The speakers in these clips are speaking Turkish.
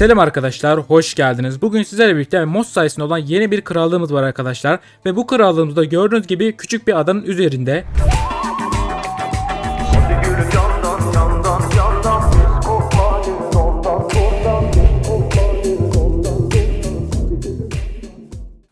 Selam arkadaşlar, hoş geldiniz. Bugün sizlerle birlikte mod sayesinde olan yeni bir krallığımız var arkadaşlar. Ve bu krallığımızda gördüğünüz gibi küçük bir adanın üzerinde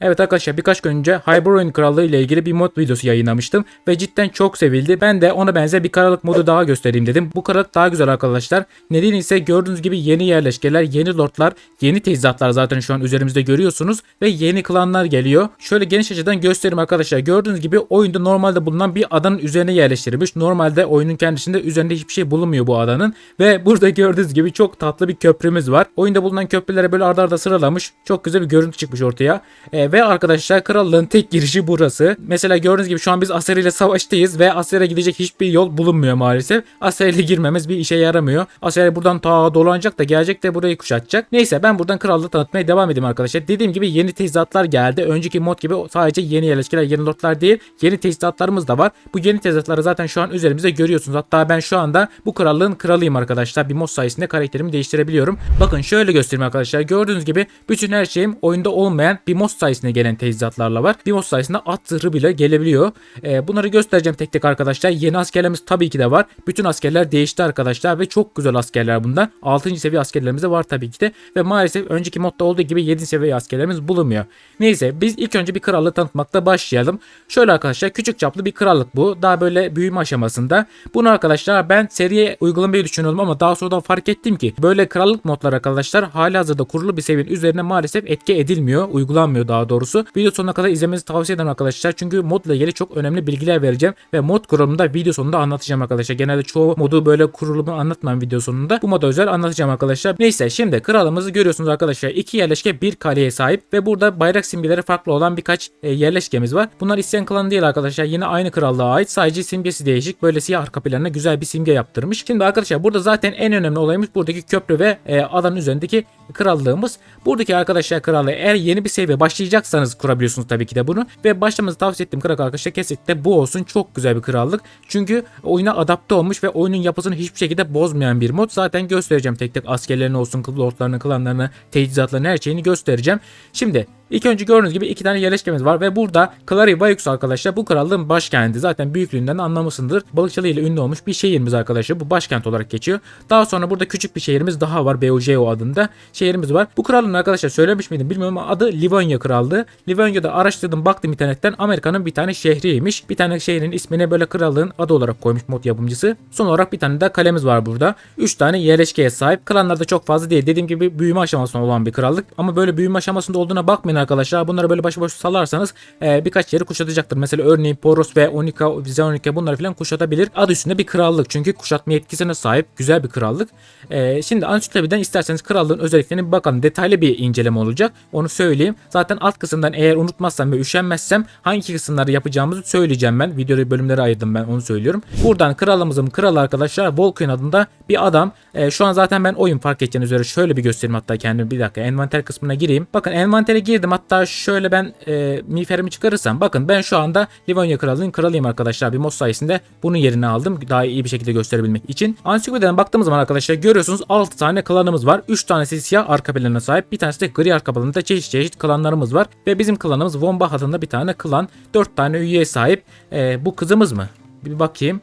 Evet arkadaşlar birkaç gün önce Hyperonic Krallığı ile ilgili bir mod videosu yayınlamıştım ve cidden çok sevildi. Ben de ona benzer bir krallık modu daha göstereyim dedim. Bu krallık daha güzel arkadaşlar. Nedeni ise gördüğünüz gibi yeni yerleşkeler, yeni lordlar, yeni teçhizatlar zaten şu an üzerimizde görüyorsunuz ve yeni klanlar geliyor. Şöyle geniş açıdan göstereyim arkadaşlar. Gördüğünüz gibi oyunda normalde bulunan bir adanın üzerine yerleştirilmiş. Normalde oyunun kendisinde üzerinde hiçbir şey bulunmuyor bu adanın ve burada gördüğünüz gibi çok tatlı bir köprümüz var. Oyunda bulunan köprülere böyle arda arda sıralamış. Çok güzel bir görüntü çıkmış ortaya. E, ve arkadaşlar krallığın tek girişi burası. Mesela gördüğünüz gibi şu an biz Asera ile savaştayız ve Asera'ya gidecek hiçbir yol bulunmuyor maalesef. Asera ile girmemiz bir işe yaramıyor. Asera buradan ta dolanacak da gelecek de burayı kuşatacak. Neyse ben buradan krallığı tanıtmaya devam edeyim arkadaşlar. Dediğim gibi yeni teçhizatlar geldi. Önceki mod gibi sadece yeni yerleşkeler, yeni lordlar değil. Yeni teçhizatlarımız da var. Bu yeni teçhizatları zaten şu an üzerimizde görüyorsunuz. Hatta ben şu anda bu krallığın kralıyım arkadaşlar. Bir mod sayesinde karakterimi değiştirebiliyorum. Bakın şöyle göstereyim arkadaşlar. Gördüğünüz gibi bütün her şeyim oyunda olmayan bir mod sayesinde gelen teçhizatlarla var. Bir mod sayesinde at zırhı bile gelebiliyor. Ee, bunları göstereceğim tek tek arkadaşlar. Yeni askerlerimiz tabii ki de var. Bütün askerler değişti arkadaşlar ve çok güzel askerler bunlar. 6. seviye askerlerimiz de var tabii ki de. Ve maalesef önceki modda olduğu gibi 7. seviye askerlerimiz bulunmuyor. Neyse biz ilk önce bir krallığı tanıtmakla başlayalım. Şöyle arkadaşlar küçük çaplı bir krallık bu. Daha böyle büyüme aşamasında. Bunu arkadaşlar ben seriye uygulamayı düşünüyordum ama daha sonradan fark ettim ki böyle krallık modlar arkadaşlar hali hazırda kurulu bir seviyenin üzerine maalesef etki edilmiyor. Uygulanmıyor daha doğrusu. Video sonuna kadar izlemenizi tavsiye ederim arkadaşlar. Çünkü modla ilgili çok önemli bilgiler vereceğim. Ve mod kurulumunda video sonunda anlatacağım arkadaşlar. Genelde çoğu modu böyle kurulumu anlatmam video sonunda. Bu moda özel anlatacağım arkadaşlar. Neyse şimdi kralımızı görüyorsunuz arkadaşlar. İki yerleşke bir kaleye sahip ve burada bayrak simgeleri farklı olan birkaç e, yerleşkemiz var. Bunlar isyan klanı değil arkadaşlar. Yine aynı krallığa ait. Sadece simgesi değişik. Böyle siyah arka planına güzel bir simge yaptırmış. Şimdi arkadaşlar burada zaten en önemli olayımız buradaki köprü ve e, adanın üzerindeki krallığımız. Buradaki arkadaşlar krallığı eğer yeni bir seviye başlayacaksanız kurabiliyorsunuz tabii ki de bunu. Ve başlamanızı tavsiye ettiğim krallık arkadaşlar kesinlikle bu olsun. Çok güzel bir krallık. Çünkü oyuna adapte olmuş ve oyunun yapısını hiçbir şekilde bozmayan bir mod. Zaten göstereceğim tek tek askerlerini olsun, lordlarını, klanlarını, teçhizatlarını her şeyini göstereceğim. Şimdi İlk önce gördüğünüz gibi iki tane yerleşkemiz var ve burada Clary Bayux arkadaşlar bu krallığın başkenti. Zaten büyüklüğünden anlamışsındır. Balıkçılığı ile ünlü olmuş bir şehrimiz arkadaşlar. Bu başkent olarak geçiyor. Daha sonra burada küçük bir şehrimiz daha var. BOJO adında şehrimiz var. Bu krallığın arkadaşlar söylemiş miydim bilmiyorum ama adı Livonia Krallığı. Livonia'da araştırdım baktım internetten Amerika'nın bir tane şehriymiş. Bir tane şehrin ismini böyle krallığın adı olarak koymuş mod yapımcısı. Son olarak bir tane de kalemiz var burada. 3 tane yerleşkeye sahip. Klanlarda çok fazla değil. Dediğim gibi büyüme aşamasında olan bir krallık. Ama böyle büyüme aşamasında olduğuna bakmayın arkadaşlar. Bunları böyle başıboş salarsanız e, birkaç yeri kuşatacaktır. Mesela örneğin Poros ve Onika, Vizonika bunları falan kuşatabilir. Adı üstünde bir krallık. Çünkü kuşatma yetkisine sahip güzel bir krallık. E, şimdi Ansiklopediden isterseniz krallığın özelliklerini bir bakalım. Detaylı bir inceleme olacak. Onu söyleyeyim. Zaten alt kısımdan eğer unutmazsam ve üşenmezsem hangi kısımları yapacağımızı söyleyeceğim ben. Videoyu bölümlere ayırdım ben onu söylüyorum. Buradan kralımızın kralı arkadaşlar Volkyn adında bir adam. E, şu an zaten ben oyun fark edeceğiniz üzere şöyle bir göstereyim hatta kendimi bir dakika envanter kısmına gireyim. Bakın envantere girdim hatta şöyle ben e, miğferimi çıkarırsam bakın ben şu anda Livonia kralının kralıyım arkadaşlar. Bir mod sayesinde bunun yerini aldım daha iyi bir şekilde gösterebilmek için. Ansiklopediden baktığımız zaman arkadaşlar görüyorsunuz 6 tane klanımız var. 3 tanesi siyah arka planına sahip. Bir tanesi de gri arka planında çeşit çeşit klanlarımız var. Ve bizim klanımız Bach adında bir tane klan. 4 tane üyeye sahip. E, bu kızımız mı? Bir bakayım.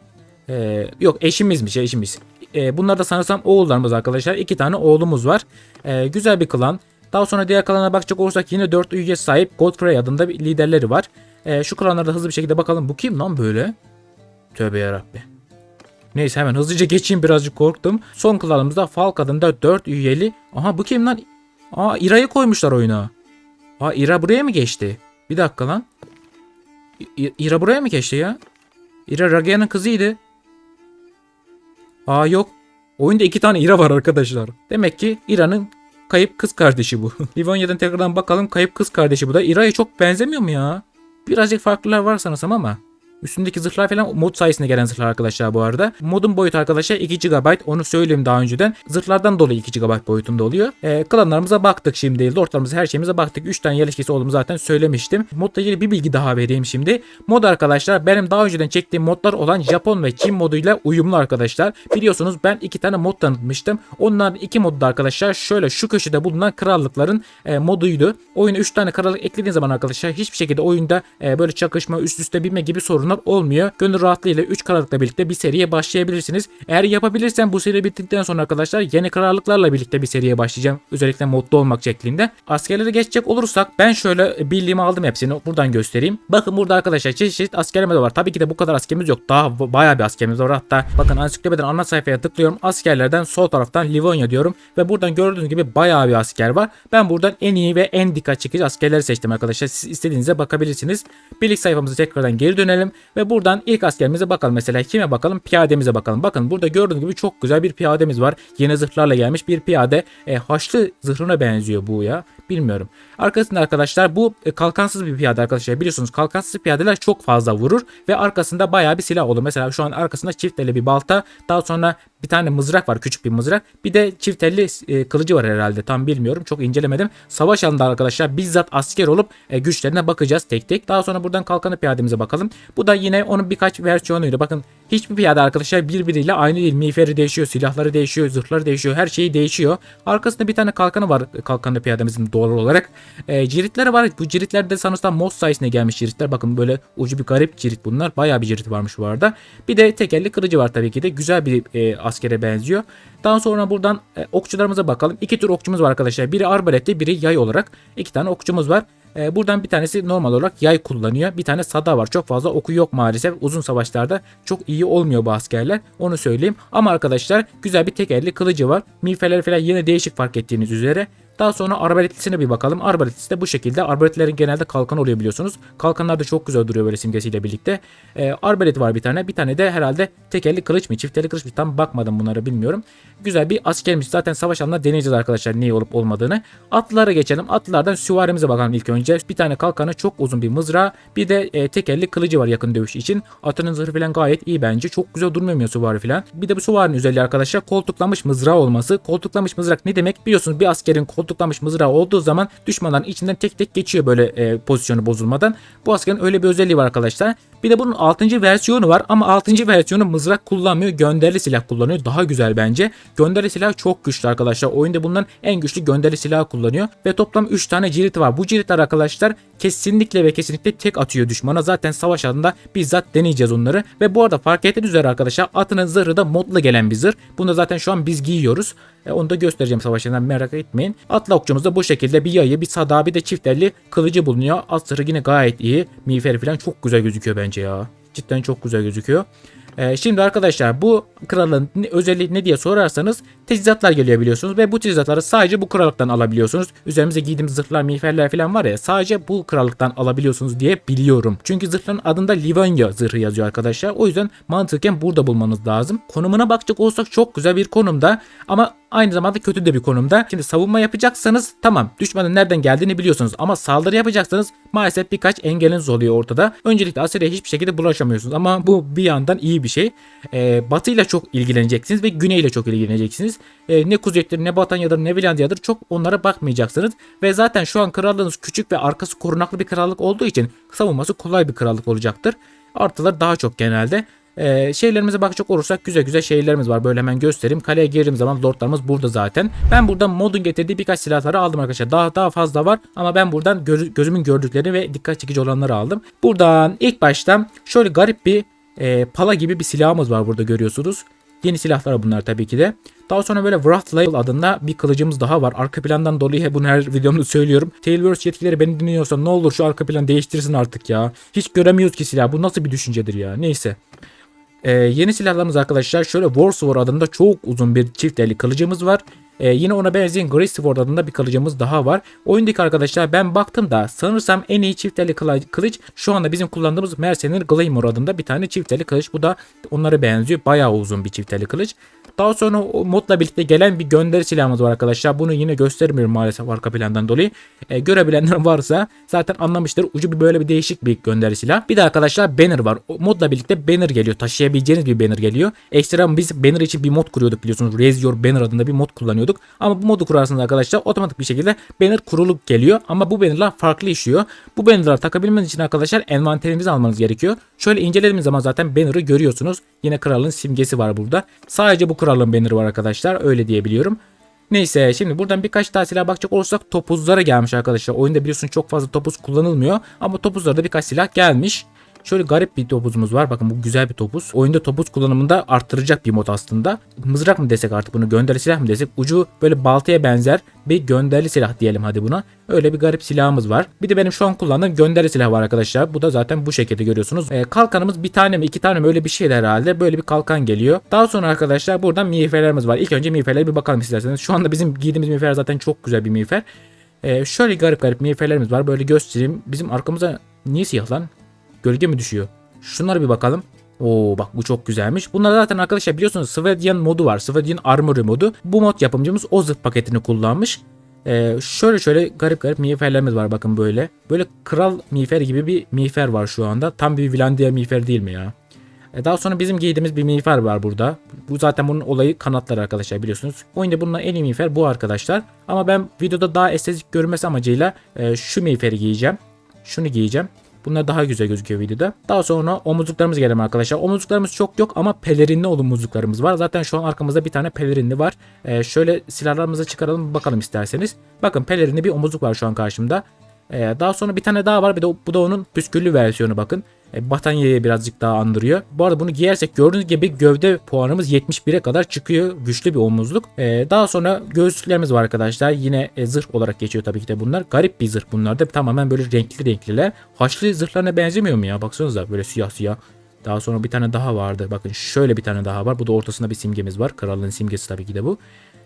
E, yok eşimizmiş eşimiz. E, bunlar da sanırsam oğullarımız arkadaşlar. 2 tane oğlumuz var. E, güzel bir klan. Daha sonra diğer klanlara bakacak olursak yine 4 üye sahip Godfrey adında bir liderleri var. Ee, şu klanlara da hızlı bir şekilde bakalım. Bu kim lan böyle? Tövbe yarabbi. Neyse hemen hızlıca geçeyim birazcık korktum. Son klanımızda Falk adında 4 üyeli. Aha bu kim lan? Aa İra'yı koymuşlar oyuna. Aa İra buraya mı geçti? Bir dakika lan. İra buraya mı geçti ya? İra Ragia'nın kızıydı. Aa yok. Oyunda iki tane İra var arkadaşlar. Demek ki İra'nın kayıp kız kardeşi bu. Livonya'dan tekrardan bakalım kayıp kız kardeşi bu da. İra'ya çok benzemiyor mu ya? Birazcık farklılar var sanırsam ama. Üstündeki zırhlar falan mod sayesinde gelen zırhlar arkadaşlar bu arada. Modun boyutu arkadaşlar 2 GB onu söyleyeyim daha önceden. Zırhlardan dolayı 2 GB boyutunda oluyor. E, klanlarımıza baktık şimdi. Lordlarımıza her şeyimize baktık. 3 tane yerleşkesi olduğumu zaten söylemiştim. Modla ilgili bir bilgi daha vereyim şimdi. Mod arkadaşlar benim daha önceden çektiğim modlar olan Japon ve Çin moduyla uyumlu arkadaşlar. Biliyorsunuz ben iki tane mod tanıtmıştım. Onların iki modu da arkadaşlar şöyle şu köşede bulunan krallıkların e, moduydu. Oyuna 3 tane krallık eklediğin zaman arkadaşlar hiçbir şekilde oyunda e, böyle çakışma üst üste binme gibi sorunlar olmuyor. Gönül rahatlığıyla 3 krallıkla birlikte bir seriye başlayabilirsiniz. Eğer yapabilirsem bu seri bittikten sonra arkadaşlar yeni krallıklarla birlikte bir seriye başlayacağım. Özellikle modlu olmak şeklinde. Askerlere geçecek olursak ben şöyle birliğimi aldım hepsini. Buradan göstereyim. Bakın burada arkadaşlar çeşit çeşit askerimiz var. Tabii ki de bu kadar askerimiz yok. Daha bayağı bir askerimiz var. Hatta bakın ansiklopediden ana sayfaya tıklıyorum. Askerlerden sol taraftan Livonia diyorum. Ve buradan gördüğünüz gibi bayağı bir asker var. Ben buradan en iyi ve en dikkat çekici askerleri seçtim arkadaşlar. Siz istediğinize bakabilirsiniz. Birlik sayfamıza tekrardan geri dönelim. Ve buradan ilk askerimize bakalım. Mesela kime bakalım? Piyademize bakalım. Bakın burada gördüğünüz gibi çok güzel bir piyademiz var. Yeni zırhlarla gelmiş bir piyade. E, haçlı zırhına benziyor bu ya. Bilmiyorum. Arkasında arkadaşlar bu e, kalkansız bir piyade arkadaşlar. Biliyorsunuz kalkansız piyadeler çok fazla vurur ve arkasında bayağı bir silah olur. Mesela şu an arkasında çift elli bir balta, daha sonra bir tane mızrak var, küçük bir mızrak. Bir de çift elli e, kılıcı var herhalde. Tam bilmiyorum. Çok incelemedim. Savaş alanında arkadaşlar bizzat asker olup e, güçlerine bakacağız tek tek. Daha sonra buradan kalkanı piyademize bakalım. Bu da yine onun birkaç versiyonuydu. Bakın hiçbir piyade arkadaşlar birbiriyle aynı değil. Miğferi değişiyor, silahları değişiyor, zırhları değişiyor. Her şeyi değişiyor. Arkasında bir tane kalkanı var. Kalkanlı piyademizin doğal olarak. E, ciritleri var. Bu ciritler de sanırsam mod sayesinde gelmiş ciritler. Bakın böyle ucu bir garip cirit bunlar. Bayağı bir cirit varmış bu arada. Bir de tekerli kılıcı var tabii ki de. Güzel bir e, askere benziyor. Daha sonra buradan e, okçularımıza bakalım. İki tür okçumuz var arkadaşlar. Biri arbaletli, biri yay olarak. İki tane okçumuz var. E, buradan bir tanesi normal olarak yay kullanıyor. Bir tane sada var. Çok fazla oku yok maalesef. Uzun savaşlarda çok iyi olmuyor bu askerler. Onu söyleyeyim. Ama arkadaşlar güzel bir tekerli kılıcı var. Miğferler falan yine değişik fark ettiğiniz üzere. Daha sonra arbaletlisine bir bakalım. Arbaletlisi de bu şekilde. Arbaletlerin genelde kalkan oluyor biliyorsunuz. Kalkanlar da çok güzel duruyor böyle simgesiyle birlikte. Ee, arbalet var bir tane. Bir tane de herhalde tekerli kılıç mı? Çifteli kılıç mı? Tam bakmadım bunlara bilmiyorum. Güzel bir askermiş. Zaten savaş alanında deneyeceğiz arkadaşlar neyi olup olmadığını. Atlılara geçelim. Atlılardan süvarimize bakalım ilk önce. Bir tane kalkanı çok uzun bir mızrağı. Bir de e, tekerli kılıcı var yakın dövüş için. Atının zırhı falan gayet iyi bence. Çok güzel durmuyor süvari falan. Bir de bu süvarinin özelliği arkadaşlar koltuklanmış mızrağı olması. Koltuklanmış mızrak ne demek? Biliyorsunuz bir askerin koltuklanmış mızrağı olduğu zaman düşmanların içinden tek tek geçiyor böyle e, pozisyonu bozulmadan. Bu askerin öyle bir özelliği var arkadaşlar. Bir de bunun 6. versiyonu var ama 6. versiyonu mızrak kullanmıyor. Gönderli silah kullanıyor. Daha güzel bence. Gönderli silah çok güçlü arkadaşlar. Oyunda bulunan en güçlü gönderli silah kullanıyor. Ve toplam 3 tane cirit var. Bu ciritler arkadaşlar kesinlikle ve kesinlikle tek atıyor düşmana. Zaten savaş alanında bizzat deneyeceğiz onları. Ve bu arada fark ettiğiniz üzere arkadaşlar atının zırhı da modla gelen bir zırh. Bunu zaten şu an biz giyiyoruz. E, onu da göstereceğim savaşlarından merak etmeyin. Atlı okçumuzda bu şekilde bir yayı, bir sada, bir de çift elli kılıcı bulunuyor. At zırhı yine gayet iyi. Miğferi falan çok güzel gözüküyor bence ya. Cidden çok güzel gözüküyor. Ee, şimdi arkadaşlar bu kralın özelliği ne diye sorarsanız teçhizatlar geliyor biliyorsunuz ve bu teçhizatları sadece bu krallıktan alabiliyorsunuz. Üzerimize giydiğimiz zırhlar, miğferler falan var ya sadece bu krallıktan alabiliyorsunuz diye biliyorum. Çünkü zırhların adında Livonia zırhı yazıyor arkadaşlar. O yüzden mantıken burada bulmanız lazım. Konumuna bakacak olsak çok güzel bir konumda ama aynı zamanda kötü de bir konumda. Şimdi savunma yapacaksanız tamam düşmanın nereden geldiğini biliyorsunuz ama saldırı yapacaksanız maalesef birkaç engeliniz oluyor ortada. Öncelikle Asya'ya hiçbir şekilde bulaşamıyorsunuz ama bu bir yandan iyi bir şey. Ee, batı ile çok ilgileneceksiniz ve güney ile çok ilgileneceksiniz. Ee, ne kuzeydir ne Batanya'dır ne Vilandiya'dır çok onlara bakmayacaksınız. Ve zaten şu an krallığınız küçük ve arkası korunaklı bir krallık olduğu için savunması kolay bir krallık olacaktır. Artılar daha çok genelde. Ee, şeylerimize bakacak olursak güzel güzel şeylerimiz var. Böyle hemen göstereyim. Kaleye girdiğim zaman lordlarımız burada zaten. Ben buradan modun getirdiği birkaç silahları aldım arkadaşlar. Daha daha fazla var ama ben buradan göz- gözümün gördüklerini ve dikkat çekici olanları aldım. Buradan ilk başta şöyle garip bir e, pala gibi bir silahımız var burada görüyorsunuz. Yeni silahlar bunlar tabii ki de. Daha sonra böyle Wrathflail adında bir kılıcımız daha var. Arka plandan dolayı bunu her videomda söylüyorum. Tailverse yetkilileri beni dinliyorsa ne olur şu arka planı değiştirsin artık ya. Hiç göremiyoruz ki silah. Bu nasıl bir düşüncedir ya. Neyse. Ee, yeni silahlarımız arkadaşlar şöyle Warsword adında çok uzun bir çift elli kılıcımız var. Ee, yine ona benzeyen Grey Sword adında bir kılıcımız daha var. Oyundaki arkadaşlar ben baktım da sanırsam en iyi çifteli kılıç şu anda bizim kullandığımız Mercenary Glamour adında bir tane çifteli kılıç. Bu da onlara benziyor. Bayağı uzun bir çifteli kılıç. Daha sonra o modla birlikte gelen bir gönderi silahımız var arkadaşlar. Bunu yine göstermiyorum maalesef arka plandan dolayı. Ee, görebilenler varsa zaten anlamıştır. Ucu bir böyle bir değişik bir gönderi silah. Bir de arkadaşlar banner var. O modla birlikte banner geliyor. Taşıyabileceğiniz bir banner geliyor. Ekstra biz banner için bir mod kuruyorduk biliyorsunuz. Raise Your Banner adında bir mod kullanıyorduk. Ama bu modu kurarsınız arkadaşlar otomatik bir şekilde banner kurulup geliyor. Ama bu bannerlar farklı işiyor. Bu bannerları takabilmeniz için arkadaşlar envanterinizi almanız gerekiyor. Şöyle incelediğimiz zaman zaten banner'ı görüyorsunuz. Yine kralın simgesi var burada. Sadece bu kralın banner'ı var arkadaşlar. Öyle diyebiliyorum. Neyse şimdi buradan birkaç daha silah bakacak olursak topuzlara gelmiş arkadaşlar. Oyunda biliyorsun çok fazla topuz kullanılmıyor. Ama topuzlarda birkaç silah gelmiş. Şöyle garip bir topuzumuz var. Bakın bu güzel bir topuz. Oyunda topuz kullanımında arttıracak bir mod aslında. Mızrak mı desek artık bunu gönderi silah mı desek. Ucu böyle baltaya benzer bir gönderili silah diyelim hadi buna. Öyle bir garip silahımız var. Bir de benim şu an kullandığım gönderi silah var arkadaşlar. Bu da zaten bu şekilde görüyorsunuz. Ee, kalkanımız bir tane mi iki tane mi öyle bir şeydi herhalde. Böyle bir kalkan geliyor. Daha sonra arkadaşlar buradan miğferlerimiz var. İlk önce miğferlere bir bakalım isterseniz. Şu anda bizim giydiğimiz miğfer zaten çok güzel bir miğfer. Ee, şöyle garip garip miğferlerimiz var. Böyle göstereyim. Bizim arkamıza niye siyah lan? Gölge mi düşüyor? Şunlara bir bakalım. Oo bak bu çok güzelmiş. Bunlar zaten arkadaşlar biliyorsunuz Svedian modu var. Svedian Armory modu. Bu mod yapımcımız o zırh paketini kullanmış. Ee, şöyle şöyle garip garip miğferlerimiz var bakın böyle. Böyle kral miğfer gibi bir miğfer var şu anda. Tam bir Vilandia miğfer değil mi ya? E, Daha sonra bizim giydiğimiz bir miğfer var burada. Bu zaten bunun olayı kanatları arkadaşlar biliyorsunuz. Oyunda bununla en iyi miğfer bu arkadaşlar. Ama ben videoda daha estetik görünmesi amacıyla e, şu miğferi giyeceğim. Şunu giyeceğim. Bunlar daha güzel gözüküyor videoda. Daha sonra omuzluklarımız gelelim arkadaşlar. Omuzluklarımız çok yok ama pelerinli omuzluklarımız var. Zaten şu an arkamızda bir tane pelerinli var. Ee, şöyle silahlarımızı çıkaralım bakalım isterseniz. Bakın pelerinli bir omuzluk var şu an karşımda. Ee, daha sonra bir tane daha var. Bir de bu da onun püsküllü versiyonu bakın. E, Batanya'yı birazcık daha andırıyor. Bu arada bunu giyersek gördüğünüz gibi gövde puanımız 71'e kadar çıkıyor. Güçlü bir omuzluk. E, daha sonra göğüslüklerimiz var arkadaşlar. Yine e, zırh olarak geçiyor tabii ki de bunlar. Garip bir zırh bunlar da. Tamamen böyle renkli renkliler. Haçlı zırhlarına benzemiyor mu ya? Baksanıza böyle siyah siyah. Daha sonra bir tane daha vardı. Bakın şöyle bir tane daha var. Bu da ortasında bir simgemiz var. Kralın simgesi tabii ki de bu.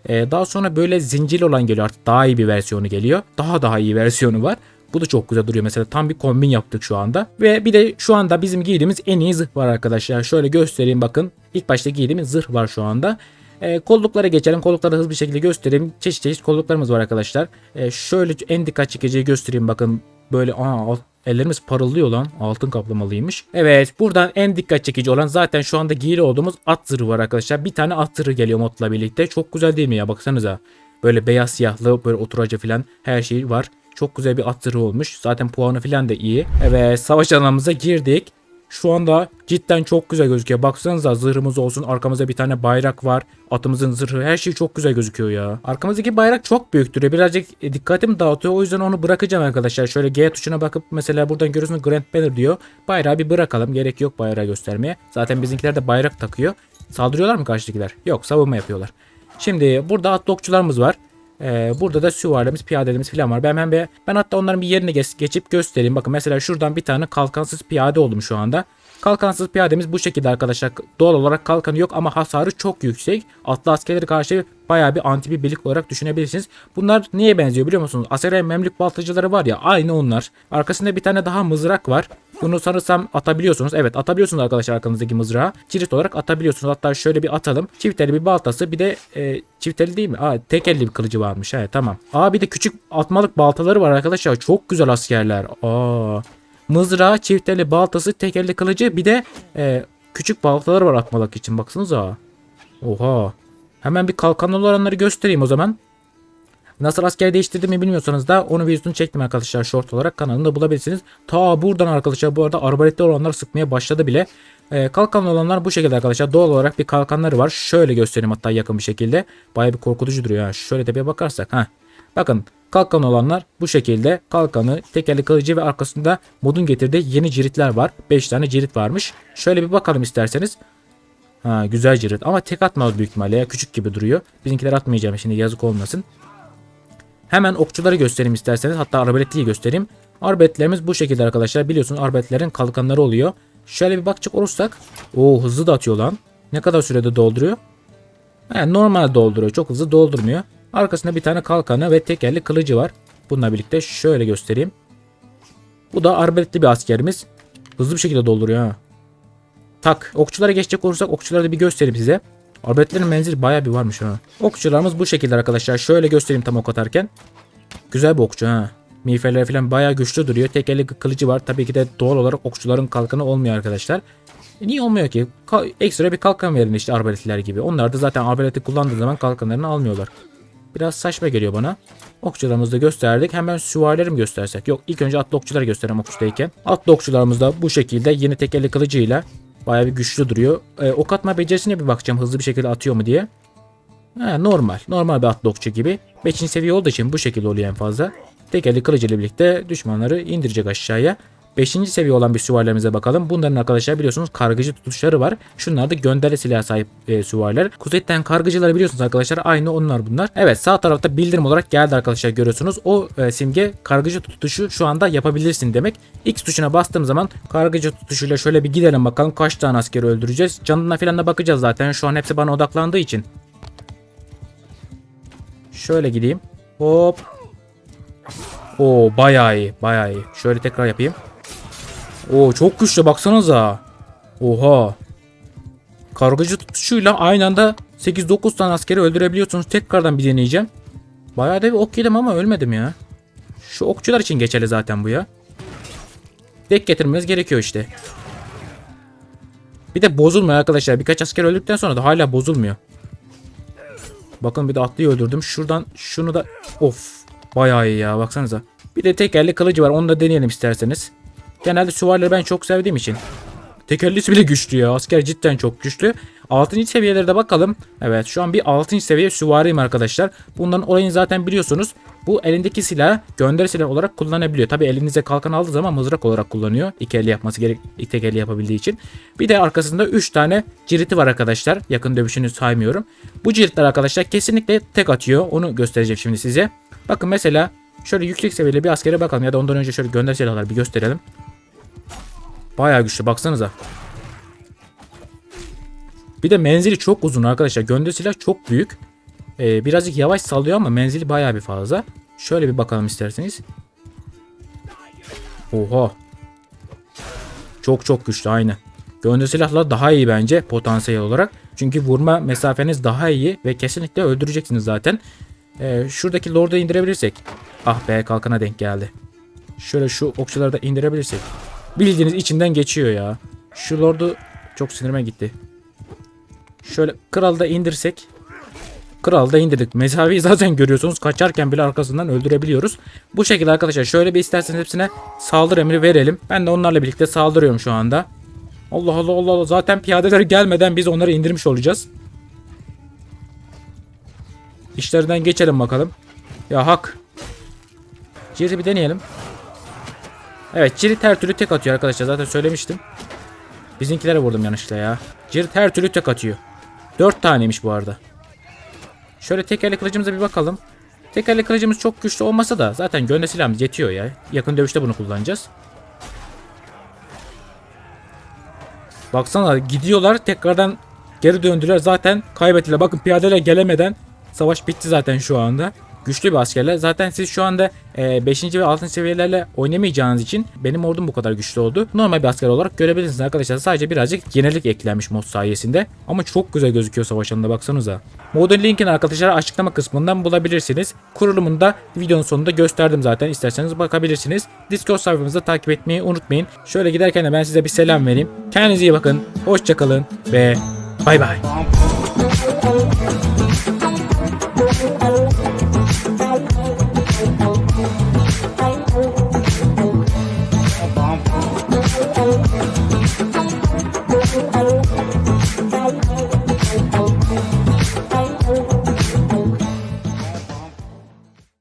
Ee, daha sonra böyle zincirli olan geliyor artık daha iyi bir versiyonu geliyor. Daha daha iyi versiyonu var. Bu da çok güzel duruyor mesela tam bir kombin yaptık şu anda. Ve bir de şu anda bizim giydiğimiz en iyi zırh var arkadaşlar. Şöyle göstereyim bakın. İlk başta giydiğimiz zırh var şu anda. Ee, kolluklara geçelim. Kollukları hızlı bir şekilde göstereyim. Çeşit çeşit kolluklarımız var arkadaşlar. Ee, şöyle en dikkat çekiciyi göstereyim bakın. Böyle aa, Ellerimiz parıldıyor lan. Altın kaplamalıymış. Evet buradan en dikkat çekici olan zaten şu anda giyili olduğumuz at zırhı var arkadaşlar. Bir tane at zırhı geliyor modla birlikte. Çok güzel değil mi ya baksanıza. Böyle beyaz siyahlı böyle oturacı falan her şey var. Çok güzel bir at zırhı olmuş. Zaten puanı falan da iyi. Evet savaş alanımıza girdik. Şu anda cidden çok güzel gözüküyor. Baksanıza zırhımız olsun. Arkamızda bir tane bayrak var. Atımızın zırhı. Her şey çok güzel gözüküyor ya. Arkamızdaki bayrak çok büyük. Birazcık e, dikkatimi dağıtıyor. O yüzden onu bırakacağım arkadaşlar. Şöyle G tuşuna bakıp mesela buradan görüyorsunuz Grand Banner diyor. Bayrağı bir bırakalım. Gerek yok bayrağı göstermeye. Zaten bizimkiler de bayrak takıyor. Saldırıyorlar mı karşıdakiler? Yok savunma yapıyorlar. Şimdi burada at okçularımız var. Ee, burada da süvarimiz, piyadelerimiz falan var. Ben bir, ben hatta onların bir yerine geç- geçip göstereyim. Bakın mesela şuradan bir tane kalkansız piyade oldum şu anda. Kalkansız piyademiz bu şekilde arkadaşlar. Doğal olarak kalkanı yok ama hasarı çok yüksek. Atlı askerleri karşı bayağı bir anti bir birlik olarak düşünebilirsiniz. Bunlar niye benziyor biliyor musunuz? Asere Memlük baltacıları var ya aynı onlar. Arkasında bir tane daha mızrak var. Bunu sanırsam atabiliyorsunuz. Evet atabiliyorsunuz arkadaşlar arkanızdaki mızrağı. Cirit olarak atabiliyorsunuz. Hatta şöyle bir atalım. Çift eli bir baltası bir de e, çift eli değil mi? Aa, tek elli bir kılıcı varmış. Evet tamam. Aa bir de küçük atmalık baltaları var arkadaşlar. Çok güzel askerler. Aa. Mızrağı, çift eli baltası, tek elli kılıcı bir de e, küçük baltaları var atmalık için. Baksanıza. Oha. Hemen bir kalkanlı olanları göstereyim o zaman. Nasıl asker değiştirdiğimi bilmiyorsanız da onu videosunu çektim arkadaşlar short olarak kanalımda bulabilirsiniz. Ta buradan arkadaşlar bu arada arbaletli olanlar sıkmaya başladı bile. Ee, kalkanlı olanlar bu şekilde arkadaşlar. Doğal olarak bir kalkanları var. Şöyle göstereyim hatta yakın bir şekilde. Baya bir korkutucu duruyor. Ha. Şöyle tepeye bakarsak. ha. Bakın kalkan olanlar bu şekilde. Kalkanı, tekerli kılıcı ve arkasında modun getirdiği yeni ciritler var. 5 tane cirit varmış. Şöyle bir bakalım isterseniz. Ha güzel cirit ama tek atmaz büyük ihtimalle ya. Küçük gibi duruyor. Bizimkiler atmayacağım şimdi yazık olmasın. Hemen okçuları göstereyim isterseniz. Hatta arbeletliyi göstereyim. Arbeletlerimiz bu şekilde arkadaşlar. Biliyorsunuz arbeletlerin kalkanları oluyor. Şöyle bir bakacak olursak. o hızlı da atıyor lan. Ne kadar sürede dolduruyor? He, normal dolduruyor. Çok hızlı doldurmuyor. Arkasında bir tane kalkanı ve tekerli kılıcı var. Bununla birlikte şöyle göstereyim. Bu da arbeletli bir askerimiz. Hızlı bir şekilde dolduruyor ha. Tak. Okçulara geçecek olursak okçuları da bir göstereyim size. Arbeletlerin menzili bayağı bir varmış ha. Okçularımız bu şekilde arkadaşlar. Şöyle göstereyim tam ok atarken. Güzel bir okçu ha. Miğferler falan bayağı güçlü duruyor. Tek elli kılıcı var. Tabii ki de doğal olarak okçuların kalkanı olmuyor arkadaşlar. E niye olmuyor ki? Ka- ekstra bir kalkan verin işte arbaletliler gibi. Onlar da zaten arbaleti kullandığı zaman kalkanlarını almıyorlar. Biraz saçma geliyor bana. Okçularımızı da gösterdik. Hemen süvarileri mi göstersek? Yok ilk önce atlı okçuları göstereyim okçudayken. Atlı okçularımız da bu şekilde yeni tekerli kılıcıyla bayağı bir güçlü duruyor. Ee, ok atma becerisine bir bakacağım hızlı bir şekilde atıyor mu diye. Ha, normal. Normal bir atlı okçu gibi. 5. seviye olduğu için bu şekilde oluyor en fazla. Tekerli kılıcıyla birlikte düşmanları indirecek aşağıya. 5. seviye olan bir süvarilerimize bakalım. Bunların arkadaşlar biliyorsunuz kargıcı tutuşları var. Şunlar da gönderi silah sahip e, süvariler. Kuzeyden kargıcıları biliyorsunuz arkadaşlar. Aynı onlar bunlar. Evet sağ tarafta bildirim olarak geldi arkadaşlar görüyorsunuz. O e, simge kargıcı tutuşu şu anda yapabilirsin demek. X tuşuna bastığım zaman kargıcı tutuşuyla şöyle bir gidelim bakalım kaç tane askeri öldüreceğiz. Canına falan da bakacağız zaten. Şu an hepsi bana odaklandığı için. Şöyle gideyim. Hop. Oo bayağı iyi. Bayağı iyi. Şöyle tekrar yapayım. Oo çok güçlü baksanıza. Oha. Kargıcı tutuşuyla aynı anda 8-9 tane askeri öldürebiliyorsunuz. Tekrardan bir deneyeceğim. Bayağı da bir ok yedim ama ölmedim ya. Şu okçular için geçerli zaten bu ya. Dek getirmemiz gerekiyor işte. Bir de bozulmuyor arkadaşlar. Birkaç asker öldükten sonra da hala bozulmuyor. Bakın bir de atlıyı öldürdüm. Şuradan şunu da of bayağı iyi ya baksanıza. Bir de tekerli kılıcı var. Onu da deneyelim isterseniz. Genelde süvarileri ben çok sevdiğim için. Tekerlisi bile güçlü ya. Asker cidden çok güçlü. 6. seviyelere de bakalım. Evet şu an bir 6. seviye süvariyim arkadaşlar. Bunların olayını zaten biliyorsunuz. Bu elindeki silah gönderi silah olarak kullanabiliyor. Tabi elinize kalkan aldığı zaman mızrak olarak kullanıyor. İki eli yapması gerek, tek eli yapabildiği için. Bir de arkasında 3 tane ciriti var arkadaşlar. Yakın dövüşünü saymıyorum. Bu ciritler arkadaşlar kesinlikle tek atıyor. Onu göstereceğim şimdi size. Bakın mesela şöyle yüksek seviyeli bir askere bakalım ya da ondan önce şöyle gönderi silahları bir gösterelim. Bayağı güçlü baksanıza. Bir de menzili çok uzun arkadaşlar. Gönderi silah çok büyük. Ee, birazcık yavaş sallıyor ama menzili bayağı bir fazla. Şöyle bir bakalım isterseniz. Oha. Çok çok güçlü aynı. Gönderi silahlar daha iyi bence potansiyel olarak. Çünkü vurma mesafeniz daha iyi ve kesinlikle öldüreceksiniz zaten. Ee, şuradaki lord'u indirebilirsek. Ah be kalkana denk geldi. Şöyle şu okçuları da indirebilirsek. Bildiğiniz içinden geçiyor ya. Şu lord'u çok sinirime gitti. Şöyle kralı da indirsek. Kralı da indirdik. Mesafeyi zaten görüyorsunuz. Kaçarken bile arkasından öldürebiliyoruz. Bu şekilde arkadaşlar şöyle bir isterseniz hepsine saldırı emri verelim. Ben de onlarla birlikte saldırıyorum şu anda. Allah Allah Allah Allah. Zaten piyadeler gelmeden biz onları indirmiş olacağız. İşlerinden geçelim bakalım. Ya hak. Cirit'i bir deneyelim. Evet Cirit her türlü tek atıyor arkadaşlar. Zaten söylemiştim. Bizimkilere vurdum yanlışlıkla ya. Cirit her türlü tek atıyor. 4 taneymiş bu arada. Şöyle tekerli kılıcımıza bir bakalım. Tekerli kılıcımız çok güçlü olmasa da zaten gönde silahımız yetiyor ya. Yakın dövüşte bunu kullanacağız. Baksana gidiyorlar tekrardan geri döndüler. Zaten kaybettiler. Bakın piyadeler gelemeden savaş bitti zaten şu anda. Güçlü bir askerler. Zaten siz şu anda 5. ve 6. seviyelerle oynamayacağınız için benim ordum bu kadar güçlü oldu. Normal bir asker olarak görebilirsiniz arkadaşlar. Sadece birazcık yenilik eklenmiş mod sayesinde. Ama çok güzel gözüküyor savaş alanında baksanıza. Modun linkini arkadaşlar açıklama kısmından bulabilirsiniz. Kurulumunu da videonun sonunda gösterdim zaten. İsterseniz bakabilirsiniz. Discord sayfamızı takip etmeyi unutmayın. Şöyle giderken de ben size bir selam vereyim. Kendinize iyi bakın. Hoşçakalın ve bay bay.